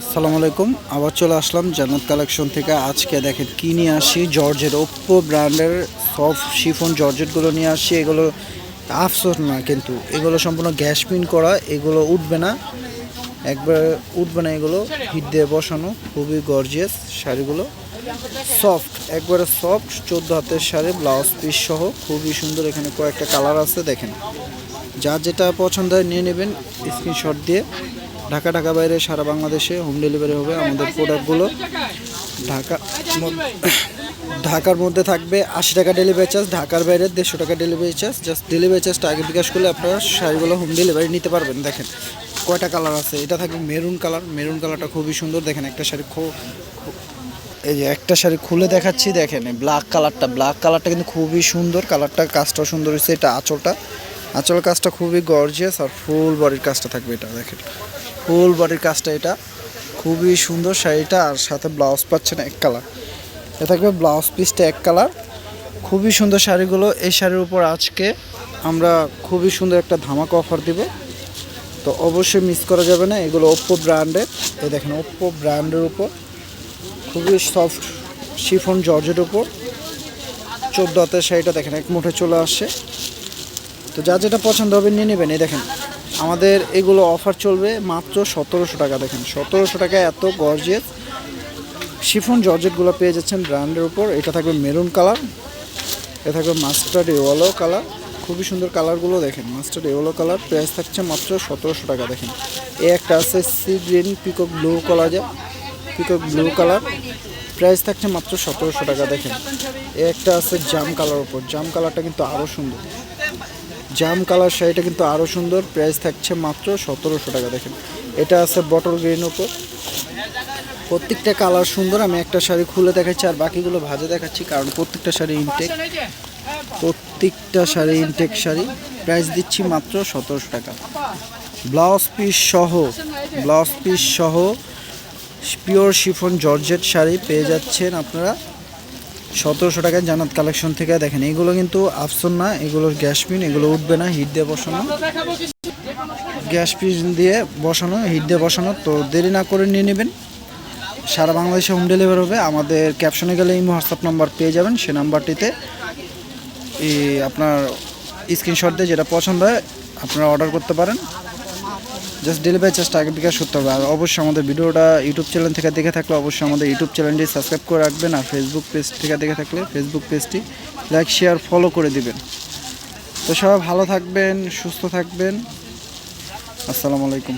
আসসালামু আলাইকুম। আবার চলে আসলাম জান্নাত কালেকশন থেকে। আজকে দেখেন কি নিয়ে আসি? জর্জের ওপ্পো ব্র্যান্ডের সফট শিফন জর্জেটগুলো নিয়ে আসি। এগুলো আফসোস না, কিন্তু এগুলো সম্পূর্ণ গ্যাস পিন করা, এগুলো উঠবে না। একবার উঠবে না এগুলো, হিট দিয়ে বসানো, খুবই গর্জিয়াস শাড়িগুলো। সফট একবারে সফট চোদ্দ হাতের শাড়ি ব্লাউজ পিস সহ, খুবই সুন্দর এখানে কয়েকটা কালার আছে, দেখেন। যার যেটা পছন্দ হয় নিয়ে নেবেন স্ক্রিনশট দিয়ে। ঢাকা ঢাকা বাইরে সারা বাংলাদেশে হোম ডেলিভারি হবে আমাদের প্রোডাক্টগুলো ঢাকা ঢাকার মধ্যে থাকবে আশি টাকা ডেলিভারি চার্জ ঢাকার বাইরে দেড়শো টাকা ডেলিভারি চার্জ জাস্ট ডেলিভারি চার্জটা আগে বিকাশ করলে আপনারা শাড়িগুলো হোম ডেলিভারি নিতে পারবেন। দেখেন কয়টা কালার আছে, এটা থাকবে মেরুন কালার মেরুন কালারটা খুবই সুন্দর। দেখেন একটা শাড়ি এই যে একটা শাড়ি খুলে দেখাচ্ছি, দেখেন ব্ল্যাক কালারটা ব্ল্যাক কালারটা কিন্তু খুবই সুন্দর। কালারটা কাজটাও সুন্দর হয়েছে, এটা আঁচলটা। আঁচল কাজটা খুবই গর্জিয়াস আর ফুল বডির কাজটা থাকবে এটা, দেখেন। ফুল বডির কাজটা এটা। খুবই সুন্দর শাড়িটা আর সাথে ব্লাউজ পাচ্ছেন এক কালার। এটা থাকবে ব্লাউজ পিসটা এক কালার। খুবই সুন্দর শাড়িগুলো। এই শাড়ির উপর আজকে আমরা খুবই সুন্দর একটা ধামাকা অফার দিব। তো অবশ্যই মিস করা যাবে না। এগুলো ওপ্পো ব্র্যান্ডের এই দেখেন ওপ্পো ব্র্যান্ডের উপর। খুবই সফট শিফন জর্জের উপর। চোদ্দ হাতের শাড়িটা দেখেন এক মুঠে চলে আসছে। তো যা যেটা পছন্দ হবে নিয়ে নেবেন। এই দেখেন আমাদের এগুলো অফার চলবে মাত্র সতেরোশো টাকা দেখেন। সতেরোশো টাকা এত গর্জিয়াস শিফন জর্জেটগুলো পেয়ে যাচ্ছেন ব্র্যান্ডের উপর। এটা থাকবে মেরুন কালার। এটা থাকবে মাস্টার্ড ইয়েলো কালার। খুবই সুন্দর কালারগুলো দেখেন, মাস্টার্ড ইয়েলো কালার। প্রাইস থাকছে মাত্র সতেরোশো টাকা দেখেন। এ একটা আছে sea green peacock blue colour যা পিকক ব্লু কালার। প্রাইস থাকছে মাত্র সতেরোশো টাকা দেখেন। এ একটা আছে জাম কালার উপর। জাম কালারটা কিন্তু আরও সুন্দর। জাম কালার শাড়িটা কিন্তু আরও সুন্দর। প্রাইস থাকছে মাত্র সতেরোশো টাকা, দেখেন। এটা আছে বটল গ্রিন উপর। প্রত্যেকটা কালার সুন্দর। আমি একটা শাড়ি খুলে দেখাচ্ছি আর বাকিগুলো ভাজে দেখাচ্ছি, কারণ প্রত্যেকটা শাড়ি ইনটেক প্রত্যেকটা শাড়ি ইনটেক শাড়ি। প্রাইস দিচ্ছি মাত্র সতেরোশো টাকা। ব্লাউজ পিস সহ, ব্লাউজ পিস সহ পিওর শিফন জর্জেট শাড়ি পেয়ে যাচ্ছেন আপনারা। সতেরোশো টাকায় জানাত কালেকশন থেকে দেখেন, এগুলো কিন্তু আফসন না, এগুলোর গ্যাস পিন এগুলো উঠবে না হিট দিয়ে বসানো। গ্যাস পিন দিয়ে বসানো হিট দিয়ে বসানো, তো দেরি না করে নিয়ে নেবেন। সারা বাংলাদেশে হোম ডেলিভারি হবে। আমাদের ক্যাপশনে গেলে এই হোয়াটসঅ্যাপ নাম্বার পেয়ে যাবেন, সে নাম্বারটিতে আপনার স্ক্রিনশট দিয়ে যেটা পছন্দ হয়, আপনারা অর্ডার করতে পারেন। জাস্ট ডেলিভারি চার্জটা আগে বিকাশ করতে হবে। আর অবশ্যই আমাদের ভিডিওটা ইউটিউব চ্যানেল থেকে দেখে থাকলে অবশ্যই আমাদের ইউটিউব চ্যানেলটি সাবস্ক্রাইব করে রাখবেন আর ফেসবুক পেজ থেকে দেখে থাকলে ফেসবুক পেজটি লাইক শেয়ার ফলো করে দিবেন। তো সবাই ভালো থাকবেন, সুস্থ থাকবেন। আসসালামু আলাইকুম।